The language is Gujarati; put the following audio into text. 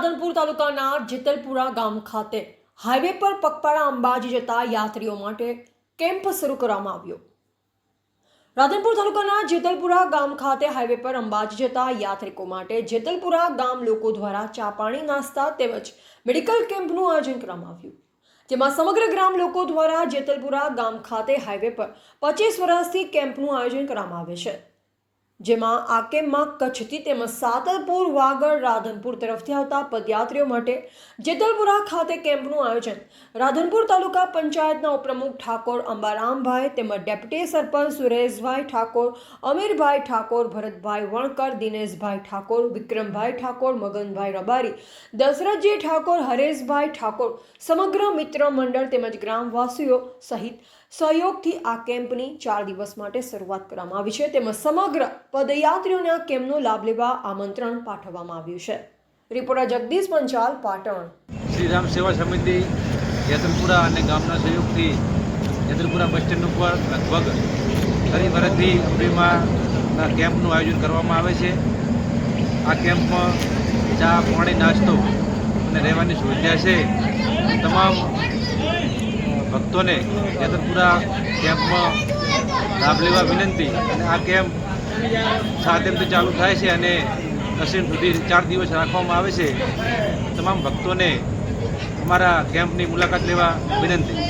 રાધનપુર તાલુકાના જેતલપુરા ગામ ખાતે હાઈવે પર પગપાળા અંબાજી જતા યાત્રીઓ માટે કેમ્પ શરૂ કરવામાં આવ્યો. રાધનપુર તાલુકાના જેતલપુરા ગામ ખાતે હાઈવે પર અંબાજી જતા યાત્રિકો માટે જેતલપુરા ગામ લોકો દ્વારા ચા પાણી, નાસ્તા તેમજ મેડિકલ કેમ્પનું આયોજન કરવામાં આવ્યું. જેમાં સમગ્ર ગ્રામ લોકો દ્વારા જેતલપુરા ગામ ખાતે હાઈવે પર પચીસ વર્ષથી કેમ્પનું આયોજન કરવામાં આવે છે. જેમાં આ કેમ્પમાં કચ્છથી તેમજ સાતલપુર, વાગડ, રાધનપુર તરફથી આવતા પદયાત્રીઓ માટે જેતલપુરા ખાતે કેમ્પનું આયોજન. રાધનપુર તાલુકા પંચાયતના ઉપપ્રમુખ ઠાકોર અંબારામભાઈ તેમજ ડેપ્યુટી સરપંચ સુરેશભાઈ ઠાકોર, અમીરભાઈ ઠાકોર, ભરતભાઈ વણકર, દિનેશભાઈ ઠાકોર, વિક્રમભાઈ ઠાકોર, મગનભાઈ રબારી, દશરથજી ઠાકોર, હરેશભાઈ ઠાકોર, સમગ્ર મિત્ર મંડળ તેમજ ગ્રામવાસીઓ સહિત સહયોગથી આ કેમ્પની ચાર દિવસ માટે શરૂઆત કરવામાં આવી છે. તેમજ સમગ્ર પદયાત્રીઓને કેમ્પનો લાભ લેવા આમંત્રણ પાઠવવામાં આવ્યું છે. રિપોર્ટર જગદીશ પંચાલ પાટણ. શ્રીરામ સેવા સમિતિ યતનપુરા અને ગામના સહયોગથી જેતલપુરા બસ સ્ટેન્ડ ઉપર લગભગ ફરી વર્ષથી અમરીમાં કેમ્પનું આયોજન કરવામાં આવે છે. આ કેમ્પમાં ચા, પાણી, નાસ્તો અને રહેવાની સુવિધા છે. તમામ ભક્તોને યતનપુરા કેમ્પમાં લાભ લેવા વિનંતી અને આ કેમ્પ સાત એમથી ચાલુ થાય છે અને દસેમ સુધી ચાર દિવસ રાખવામાં આવે છે. તમામ ભક્તોને અમારા કેમ્પની મુલાકાત લેવા વિનંતી.